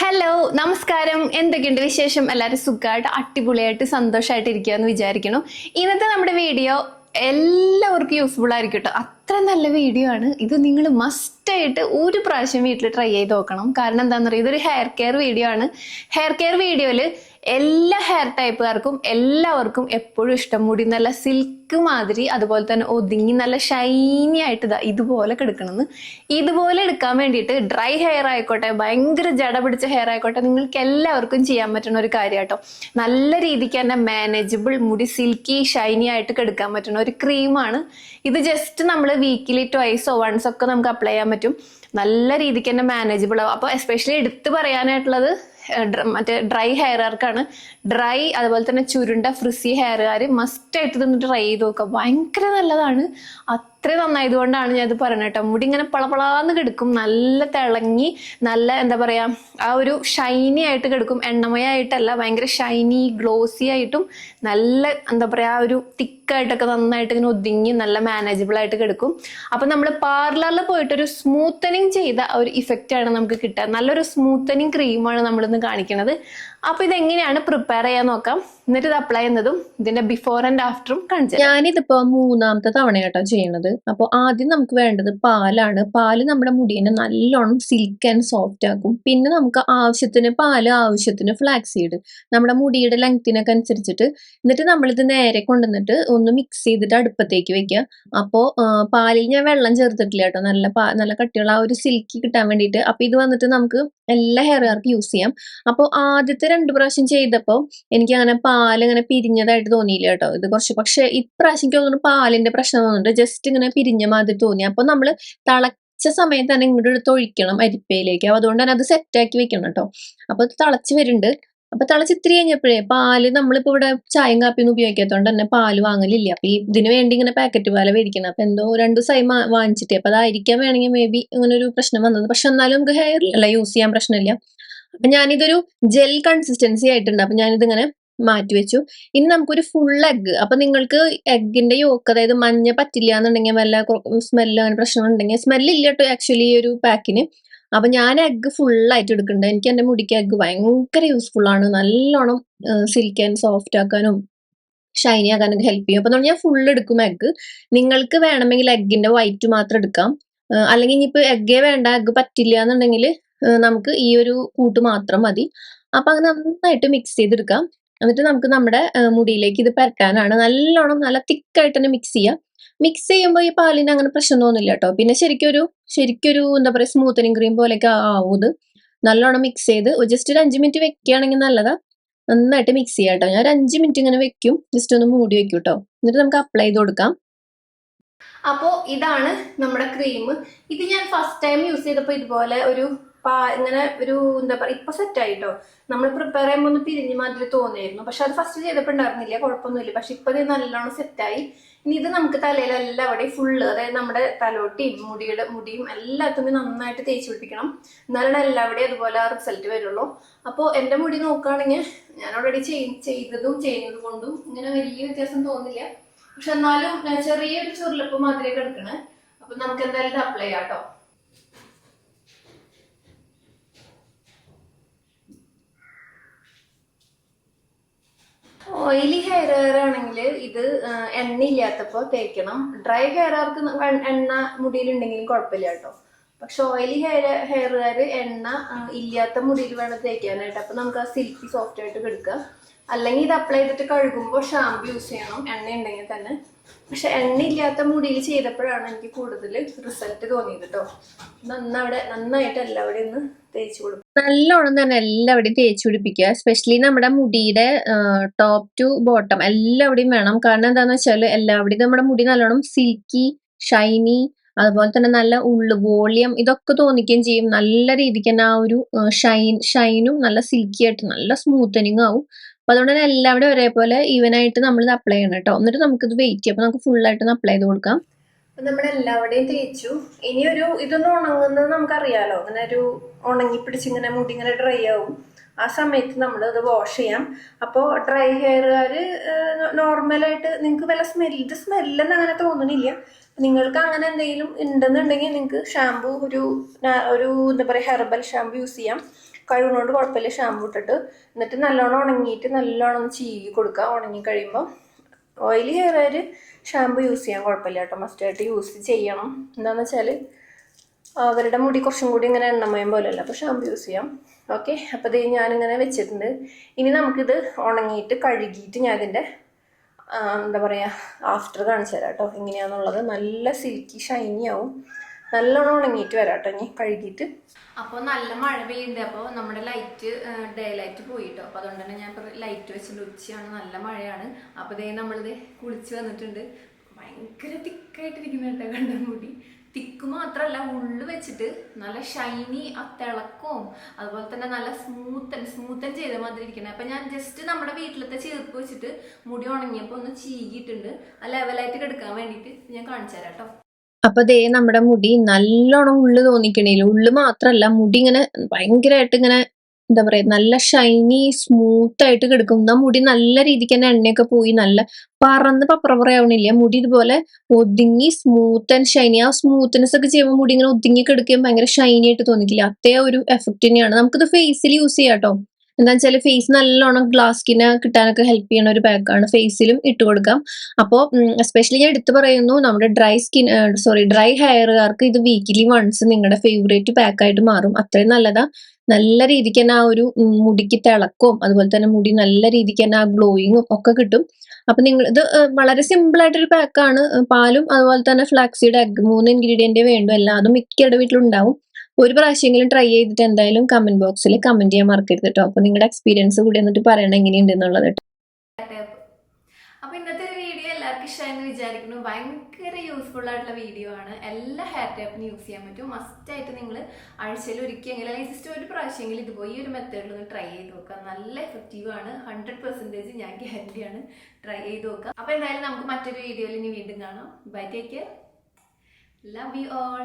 Hello നമസ്കാരം. എന്തൊക്കെയുണ്ട് വിശേഷം? എല്ലാവരും സുഖമായിട്ട് അടിപൊളിയായിട്ട് സന്തോഷമായിട്ട് ഇരിക്കുക എന്ന് വിചാരിക്കണം ഇന്നത്തെ നമ്മുടെ വീഡിയോ എല്ലാവർക്കും യൂസ്ഫുൾ ആയിരിക്കും കേട്ടോ. അത്ര നല്ല വീഡിയോ ആണ്. ഇത് നിങ്ങൾ മസ്റ്റ് ആയിട്ട് ഒരു പ്രാവശ്യം വീട്ടിൽ ട്രൈ ചെയ്ത് നോക്കണം. കാരണം എന്താണെന്ന് പറയുക ഇതൊരു ഹെയർ കെയർ വീഡിയോ ആണ്. ഹെയർ കെയർ വീഡിയോയിൽ എല്ലാ ഹെയർ ടൈപ്പുകാർക്കും എല്ലാവർക്കും എപ്പോഴും ഇഷ്ടം. മുടി നല്ല സിൽക്ക് മാതിരി അതുപോലെ തന്നെ ഒതുങ്ങി നല്ല ഷൈനി ആയിട്ട് ഇതാ ഇതുപോലെ കിടക്കണമെന്ന് ഇതുപോലെ എടുക്കാൻ വേണ്ടിയിട്ട് ഡ്രൈ ഹെയർ ആയിക്കോട്ടെ ഭയങ്കര ജട പിടിച്ച ഹെയർ ആയിക്കോട്ടെ നിങ്ങൾക്ക് എല്ലാവർക്കും ചെയ്യാൻ പറ്റുന്ന ഒരു കാര്യം കേട്ടോ നല്ല രീതിക്ക് തന്നെ മാനേജബിൾ മുടി സിൽക്കി ഷൈനി ആയിട്ട് കിടക്കാൻ പറ്റുന്ന ഒരു ക്രീമാണ് ഇത് ജസ്റ്റ് നമ്മൾ വീക്കിലി ട്വൈസോ വൺസ് ഒക്കെ നമുക്ക് അപ്ലൈ ചെയ്യാൻ നല്ല രീതിക്ക് തന്നെ മാനേജബിൾ ആവും. അപ്പോൾ എസ്പെഷ്യലി എടുത്തു പറയാനായിട്ടുള്ളത് മറ്റേ ഡ്രൈ ഹെയറുകാർക്കാണ് ഡ്രൈ അതുപോലെ തന്നെ ചുരുണ്ട ഫ്രിസി ഹെയർകാർ മസ്റ്റ് ആയിട്ട് ഇതൊന്ന് ട്രൈ ചെയ്ത് നോക്കുക. ഭയങ്കര നല്ലതാണ്. അത്ര നന്നായതുകൊണ്ടാണ് ഞാൻ ഇത് പറയുന്നത് കേട്ടോ. മുടി ഇങ്ങനെ പളപളാന്ന് കിടക്കും. നല്ല തിളങ്ങി നല്ല എന്താ പറയാ ആ ഒരു ഷൈനി ആയിട്ട് കിടക്കും. എണ്ണമയായിട്ടല്ല ഭയങ്കര ഷൈനി ഗ്ലോസി ആയിട്ടും നല്ല എന്താ പറയാ ആ ഒരു തിക്കായിട്ടൊക്കെ നന്നായിട്ട് ഇങ്ങനെ ഒതുങ്ങി നല്ല മാനേജബിൾ ആയിട്ട് കിടക്കും. അപ്പൊ നമ്മൾ പാർലറിൽ പോയിട്ട് ഒരു സ്മൂത്തനിങ് ചെയ്ത ഒരു ഇഫക്റ്റ് ആണ് നമുക്ക് കിട്ടുക. നല്ലൊരു സ്മൂത്തനിങ് ക്രീമാണ് നമ്മളിന്ന് കാണിക്കുന്നത് അപ്പൊ ഇതെങ്ങനെയാണ് പ്രിപ്പയർ ചെയ്യാൻ നോക്കാം. എന്നിട്ട് ഇത് അപ്ലൈ ചെയ്യുന്നതും ഇതിന്റെ ബിഫോർ ആൻഡ് ആഫ്റ്ററും കാണിച്ചു. ഞാനിതിപ്പോ മൂന്നാമത്തെ തവണ കേട്ടോ ചെയ്യണത്. അപ്പോൾ ആദ്യം നമുക്ക് വേണ്ടത് പാലാണ്. പാൽ നമ്മുടെ മുടിയെ നല്ലോണം സിൽക്ക് ആൻഡ് സോഫ്റ്റ് ആക്കും. പിന്നെ നമുക്ക് ആവശ്യത്തിന് പാൽ ആവശ്യത്തിന് ഫ്ലാക്സ് സീഡ് നമ്മുടെ മുടിയുടെ ലെങ്ത്തിനൊക്കെ അനുസരിച്ചിട്ട് എന്നിട്ട് നമ്മളിത് നേരെ കൊണ്ടുവന്നിട്ട് ഒന്ന് മിക്സ് ചെയ്തിട്ട് അടുപ്പത്തേക്ക് വെക്കുക. അപ്പോൾ പാലിൽ ഞാൻ വെള്ളം ചേർത്തിട്ടില്ല കേട്ടോ. നല്ല നല്ല കട്ടിയുള്ള ആ ഒരു സിൽക്കി കിട്ടാൻ വേണ്ടിയിട്ട്. അപ്പോൾ ഇത് വന്നിട്ട് നമുക്ക് എല്ലാ ഹെയർ ഹെയറുകാർക്ക് യൂസ് ചെയ്യാം. അപ്പോൾ ആദ്യത്തെ രണ്ട് പ്രാവശ്യം ചെയ്തപ്പോൾ എനിക്ക് അങ്ങനെ പാൽ ഇങ്ങനെ പിരിഞ്ഞതായിട്ട് തോന്നിയില്ല കേട്ടോ. ഇത് കുറച്ച് പക്ഷെ ഇപ്രാവശ്യം എനിക്ക് തോന്നുന്നു പാലിന്റെ പ്രശ്നം തോന്നുന്നുണ്ട്. ജസ്റ്റ് ഇങ്ങനെ പിരിഞ്ഞ മാതിരി തോന്നി. അപ്പൊ നമ്മൾ തിളച്ച സമയത്ത് തന്നെ ഇങ്ങോട്ട് എടുത്ത് ഒഴിക്കണം അരിപ്പയിലേക്ക്. അപ്പൊ അതുകൊണ്ട് തന്നെ അത് സെറ്റാക്കി വെക്കണം കേട്ടോ. അപ്പൊ തിളച്ച് വരുന്നുണ്ട്. അപ്പൊ തിളച്ച് ഇത്തിരി കഴിഞ്ഞപ്പോഴേ പാൽ നമ്മളിപ്പോ ഇവിടെ ചായയും കാപ്പിയൊന്നും ഉപയോഗിക്കാത്തതുകൊണ്ട് തന്നെ പാൽ വാങ്ങലില്ല. അപ്പൊ ഈ ഇതിന് വേണ്ടി ഇങ്ങനെ പാക്കറ്റ് പാല മേടിക്കണം. അപ്പൊ എന്തോ രണ്ടു വാങ്ങിച്ചിട്ട് വാങ്ങിച്ചിട്ടേ. അപ്പൊ അതായിരിക്കാൻ വേണമെങ്കിൽ മേ ബി ഇങ്ങനെ ഒരു പ്രശ്നം വന്നത്. പക്ഷെ എന്നാലും നമുക്ക് ഹെയർ അല്ല യൂസ് ചെയ്യാൻ പ്രശ്നമില്ല. അപ്പൊ ഞാനിതൊരു ജെൽ കൺസിസ്റ്റൻസി ആയിട്ടുണ്ട്. അപ്പൊ ഞാനിതിങ്ങനെ മാറ്റി വെച്ചു. ഇനി നമുക്കൊരു ഫുൾ എഗ്ഗ് അപ്പൊ നിങ്ങൾക്ക് എഗ്ഗിന്റെ യോക്ക് അതായത് മഞ്ഞ പറ്റില്ല എന്നുണ്ടെങ്കിൽ വല്ല സ്മെല്ല് അങ്ങനെ പ്രശ്നം ഉണ്ടെങ്കിൽ സ്മെല്ല് ഇല്ല കേട്ടോ ആക്ച്വലി ഈ ഒരു പാക്കിന് അപ്പൊ ഞാൻ എഗ്ഗ് ആയിട്ട് എടുക്കുന്നുണ്ട്. എനിക്ക് എന്റെ മുടിക്ക് എഗ്ഗ് ഭയങ്കര യൂസ്ഫുൾ ആണ്. നല്ലോണം സിൽക്ക് ആൻഡ് സോഫ്റ്റ് ആക്കാനും ഷൈനി ആക്കാനൊക്കെ ഹെൽപ്പ് ചെയ്യും. അപ്പൊ ഞാൻ ഫുൾ എടുക്കും എഗ്ഗ് നിങ്ങൾക്ക് വേണമെങ്കിൽ എഗ്ഗിന്റെ വൈറ്റ് മാത്രം എടുക്കാം. അല്ലെങ്കിൽ ഇനിയിപ്പോ എഗ്ഗേ വേണ്ട എഗ്ഗ് പറ്റില്ല എന്നുണ്ടെങ്കിൽ നമുക്ക് ഈ ഒരു കൂട്ട് മാത്രം മതി. അപ്പൊ അങ്ങനെ നന്നായിട്ട് മിക്സ് ചെയ്തെടുക്കാം. എന്നിട്ട് നമുക്ക് നമ്മുടെ മുടിയിലേക്ക് ഇത് പരട്ടാനാണ് നല്ലോണം നല്ല തിക്കായിട്ട് തന്നെ മിക്സ് ചെയ്യാം. മിക്സ് ചെയ്യുമ്പോൾ ഈ പാലിന് അങ്ങനെ പ്രശ്നം തോന്നില്ല കേട്ടോ പിന്നെ ശരിക്കൊരു ശരിക്കൊരു എന്താ പറയുക സ്മൂത്തനിങ് ക്രീം പോലെയൊക്കെ ആവും നല്ലോണം മിക്സ് ചെയ്ത് ജസ്റ്റ് ഒരു അഞ്ച് മിനിറ്റ് വെക്കുകയാണെങ്കിൽ നല്ലതാ. നന്നായിട്ട് മിക്സ് ചെയ്യാം കേട്ടോ ഞാൻ ഒരു അഞ്ച് മിനിറ്റ് ഇങ്ങനെ വെക്കും. ജസ്റ്റ് ഒന്ന് മൂടി വെക്കും കേട്ടോ എന്നിട്ട് നമുക്ക് അപ്ലൈ ചെയ്ത് കൊടുക്കാം. അപ്പോൾ ഇതാണ് നമ്മുടെ ക്രീം ഇത് ഞാൻ ഫസ്റ്റ് ടൈം യൂസ് ചെയ്തപ്പോൾ ഇതുപോലെ ഒരു ഇങ്ങനെ ഒരു എന്താ പറയുക ഇപ്പൊ സെറ്റ് ആയിട്ടോ. നമ്മൾ പ്രിപ്പയർ ചെയ്യുമ്പോൾ ഒന്ന് പിരിഞ്ഞ് മാതിരി തോന്നിയായിരുന്നു. പക്ഷെ അത് ഫസ്റ്റ് ചെയ്തപ്പോൾ ഉണ്ടായിരുന്നില്ല കുഴപ്പമൊന്നുമില്ല പക്ഷെ ഇപ്പൊ ഇത് നല്ലോണം സെറ്റായി ഇനി ഇത് നമുക്ക് തലയിൽ എല്ലാവിടെയും ഫുള്ള് അതായത് നമ്മുടെ തലോട്ടിയും മുടിയുടെ മുടിയും എല്ലാത്തും നന്നായിട്ട് തേച്ച് പിടിപ്പിക്കണം. എന്നാലാണ് എല്ലാവിടെയും അതുപോലെ റിസൾട്ട് വരുള്ളൂ. അപ്പോൾ എന്റെ മുടി നോക്കുകയാണെങ്കിൽ ഞാൻ ഓൾറെഡി ചെയ്തതും ചെയ്യുന്നത് കൊണ്ടും ഇങ്ങനെ വലിയ വ്യത്യാസം തോന്നില്ല. പക്ഷെ എന്നാലും ചെറിയൊരു ചുരുളപ്പ് മാതിരി കിടക്കണേ അപ്പൊ നമുക്ക് എന്തായാലും ഇത് അപ്ലൈ ചെയ്യാം കേട്ടോ. ഓയിലി ഹെയർ ഹെയർ ആണെങ്കിൽ ഇത് ആ, എണ്ണ ഇല്ലാത്തപ്പോൾ തേക്കണം. ഡ്രൈ ഹെയർ ആർക്ക് എണ്ണ മുടിയിലുണ്ടെങ്കിലും കുഴപ്പമില്ല കേട്ടോ. പക്ഷെ ഓയിലി ഹെയർ ഹെയർകാർ എണ്ണ ഇല്ലാത്ത മുടിയിൽ വേണം തേക്കാനായിട്ട്. അപ്പൊ നമുക്ക് ആ സിൽക്കി സോഫ്റ്റ് ആയിട്ട് കിടക്കുക അല്ലെങ്കിൽ ഇത് അപ്ലൈ ചെയ്തിട്ട് കഴുകുമ്പോൾ ഷാമ്പു യൂസ് ചെയ്യണം. എണ്ണ ഉണ്ടെങ്കിൽ തന്നെ. പക്ഷെ എണ്ണയില്ലാത്ത മുടിയിൽ ചെയ്തപ്പോഴാണ് എനിക്ക് കൂടുതൽ റിസൾട്ട് തോന്നിയത് കേട്ടോ നന്നവിടെ നന്നായിട്ട് എല്ലാവിടെയും ഒന്ന് തേച്ച് കൊടുക്കും. നല്ലോണം തന്നെ എല്ലാവിടെയും തേച്ച് പിടിപ്പിക്കുക എസ്പെഷ്യലി നമ്മുടെ മുടിയുടെ ടോപ്പ് ടു ബോട്ടം എല്ലാവിടെയും വേണം. കാരണം എന്താന്ന് വെച്ചാൽ എല്ലാവിടെയും നമ്മുടെ മുടി നല്ലോണം സിൽക്കി ഷൈനി അതുപോലെ തന്നെ നല്ല ഉള്ളു വോളിയം ഇതൊക്കെ തോന്നിക്കുകയും ചെയ്യും. നല്ല രീതിക്ക് തന്നെ ആ ഒരു ഷൈൻ ഷൈനും നല്ല സിൽക്കി ആയിട്ട് നല്ല സ്മൂത്തനിങ് ആവും. അപ്പൊ അതുകൊണ്ട് തന്നെ എല്ലാവരും ഒരേപോലെ ഈവനായിട്ട് നമ്മളിത് അപ്ലൈ ചെയ്യണം കേട്ടോ. എന്നിട്ട് നമുക്കിത് വെയിറ്റ് ചെയ്യാം. അപ്പൊ നമുക്ക് ഒന്ന് അപ്ലൈ ചെയ്ത് കൊടുക്കാം. നമ്മൾ എല്ലാവരുടെയും തേച്ചു. ഇനി ഒരു ഇതൊന്നും ഉണങ്ങുന്നത് നമുക്കറിയാലോ. അങ്ങനെ ഒരു ഉണങ്ങി പിടിച്ചിങ്ങനെ മുടി ഇങ്ങനെ ഡ്രൈ ആവും. ആ സമയത്ത് നമ്മൾ അത് വാഷ് ചെയ്യാം അപ്പോൾ ഡ്രൈ ഹെയറുകാർ നോർമലായിട്ട് നിങ്ങൾക്ക് വല്ല സ്മെൽ ഇത് സ്മെല്ലെന്ന് അങ്ങനെ തോന്നണില്ല. നിങ്ങൾക്ക് അങ്ങനെ എന്തെങ്കിലും ഉണ്ടെന്നുണ്ടെങ്കിൽ നിങ്ങൾക്ക് ഷാമ്പു ഒരു ഒരു എന്താ പറയുക ഹെർബൽ ഷാമ്പു യൂസ് ചെയ്യാം. കഴുകുന്നോണ്ട് കുഴപ്പമില്ല ഷാമ്പു ഇട്ടിട്ട്. എന്നിട്ട് നല്ലോണം ഉണങ്ങിയിട്ട് നല്ലോണം ചീകി കൊടുക്കുക. ഉണങ്ങി കഴിയുമ്പോൾ ഓയിലി ഹെയർ ഷാമ്പു യൂസ് ചെയ്യാൻ കുഴപ്പമില്ല കേട്ടോ. മസ്റ്റായിട്ട് യൂസ് ചെയ്യണം. എന്താണെന്ന് വെച്ചാൽ അവരുടെ മുടി കുറച്ചും കൂടി ഇങ്ങനെ എണ്ണമയം പോലെയല്ല അപ്പോൾ ഷാമ്പു യൂസ് ചെയ്യാം. ഓക്കെ അപ്പോൾ ഇത് ഞാനിങ്ങനെ വെച്ചിട്ടുണ്ട്. ഇനി നമുക്കിത് ഉണങ്ങിയിട്ട് കഴുകിയിട്ട് ഞാൻ ഇതിന്റെ എന്താ പറയുക ആഫ്റ്റർ കാണിച്ചു തരാം കേട്ടോ. എങ്ങനെയാണെന്നുള്ളത് നല്ല സിൽക്കി ഷൈനി ആവും. നല്ലോണം ഉണങ്ങിയിട്ട് വരാം കേട്ടോ ഇനി കഴുകിയിട്ട്. അപ്പോൾ നല്ല മഴ പെയ്യുന്നുണ്ട്. അപ്പോൾ നമ്മുടെ ലൈറ്റ് ഡേ ലൈറ്റ് പോയിട്ടോ. അപ്പോൾ അതുകൊണ്ട് തന്നെ ഞാൻ ലൈറ്റ് വെച്ചിട്ടുണ്ട്. ഉച്ചയാണ് നല്ല മഴയാണ്. അപ്പോൾ ഇതേ നമ്മളിത് കുളിച്ച് വന്നിട്ടുണ്ട്. ഭയങ്കര തിക്കായിട്ടിരിക്കുന്ന കേട്ടോ കണ്ട മുടി. തിക്ക് മാത്രമല്ല ഉള്ളു വെച്ചിട്ട് നല്ല ഷൈനി ആ തിളക്കവും അതുപോലെ തന്നെ നല്ല സ്മൂത്തൻ സ്മൂത്തൻ ചെയ്ത മാതിരി ഇരിക്കണേ. അപ്പം ഞാൻ ജസ്റ്റ് നമ്മുടെ വീട്ടിലത്തെ ചെറുപ്പ് വെച്ചിട്ട് മുടി ഉണങ്ങിയപ്പോൾ ഒന്ന് ചീകിയിട്ടുണ്ട്. ആ ലെവലായിട്ട് കിടക്കാൻ വേണ്ടിയിട്ട് ഞാൻ കാണിച്ചു തരാം കേട്ടോ. അപ്പൊ ദേ നമ്മുടെ മുടി നല്ലോണം ഉള്ളു തോന്നിക്കണേൽ. ഉള്ളു മാത്രല്ല മുടി ഇങ്ങനെ ഭയങ്കരമായിട്ട് ഇങ്ങനെ എന്താ പറയാ നല്ല ഷൈനി സ്മൂത്ത് ആയിട്ട് കിടക്കും. എന്നാ മുടി നല്ല രീതിക്ക് തന്നെ എണ്ണയൊക്കെ പോയി നല്ല പറന്ന് പപ്പറപ്പറയാവണില്ല മുടി ഇതുപോലെ ഒതുങ്ങി സ്മൂത്ത് ആൻഡ് ഷൈനി ആ സ്മൂത്ത്നെസ് ഒക്കെ ചെയ്യുമ്പോൾ മുടി ഇങ്ങനെ ഒതുങ്ങി കിടക്കുകയും ഭയങ്കര ഷൈനി ആയിട്ട് തോന്നിക്കില്ല. അത്തേ ഒരു എഫക്റ്റ് തന്നെയാണ്. നമുക്കിത് ഫേസിൽ യൂസ് ചെയ്യാം കേട്ടോ എന്താ വെച്ചാൽ ഫേസ് നല്ലോണം ഗ്ലാസ് സ്കിന് കിട്ടാനൊക്കെ ഹെൽപ്പ് ചെയ്യുന്ന ഒരു പാക്കാണ് ഫേസിലും ഇട്ട് കൊടുക്കാം. അപ്പോൾ എസ്പെഷ്യലി ഞാൻ എടുത്തു പറയുന്നു നമ്മുടെ ഡ്രൈ സ്കിൻ സോറി ഡ്രൈ ഹെയറുകാർക്ക് ഇത് വീക്കിലി വൺസ് നിങ്ങളുടെ ഫേവറേറ്റ് പാക്കായിട്ട് മാറും. അത്രയും നല്ലതാ. നല്ല രീതിക്ക് തന്നെ ആ ഒരു മുടിക്ക് തിളക്കവും അതുപോലെ തന്നെ മുടി നല്ല രീതിക്ക് തന്നെ ആ ഗ്ലോയിങ്ങും ഒക്കെ കിട്ടും. അപ്പൊ നിങ്ങൾ ഇത് വളരെ സിമ്പിൾ ആയിട്ടൊരു പാക്കാണ് പാലും അതുപോലെ തന്നെ ഫ്ലാക്സീഡ് എഗ് മൂന്ന് ഇൻഗ്രീഡിയന്റ് വേണ്ടു. എല്ലാതും മിക്കയുടെ വീട്ടിലുണ്ടാവും ഒരു പ്രാവശ്യമെങ്കിലും ട്രൈ ചെയ്തിട്ട് എന്തായാലും കമന്റ് ബോക്സിൽ കമന്റ് ചെയ്യാൻ മറക്കരുത് കേട്ടോ അപ്പൊ നിങ്ങളുടെ എക്സ്പീരിയൻസ് കൂടി എന്നിട്ട് പറയണം എങ്ങനെയുണ്ട് എന്നുള്ളത് കേട്ടോ. ടാപ്പ് അപ്പൊ ഇന്നത്തെ ഒരു വീഡിയോ എല്ലാവർക്കും ഇഷ്ടമായെന്ന് വിചാരിക്കുന്നു. ഭയങ്കര യൂസ്ഫുൾ ആയിട്ടുള്ള വീഡിയോ ആണ്. എല്ലാ ഹെയർ ടൈപ്പിനും യൂസ് ചെയ്യാൻ പറ്റും. മസ്റ്റ് ആയിട്ട് നിങ്ങൾ ആഴ്ചയിൽ ഒരിക്കലെങ്കിലും അല്ലെങ്കിൽ ജസ്റ്റ് ഒരു പ്രാവശ്യമെങ്കിലും ഇതുപോലെ ഒരു മെത്തേഡിൽ ഒന്ന് ട്രൈ ചെയ്ത് നോക്കുക. നല്ല എഫക്റ്റീവ് ആണ്. ഹൺഡ്രഡ് പെർസെന്റേജ് ഞാൻ ഗ്യാരണ്ടി ആണ്. ട്രൈ ചെയ്ത് നോക്കുക. അപ്പോൾ എന്തായാലും നമുക്ക് മറ്റൊരു വീഡിയോയിൽ ഇനി വീണ്ടും കാണാം. Bye take care love you all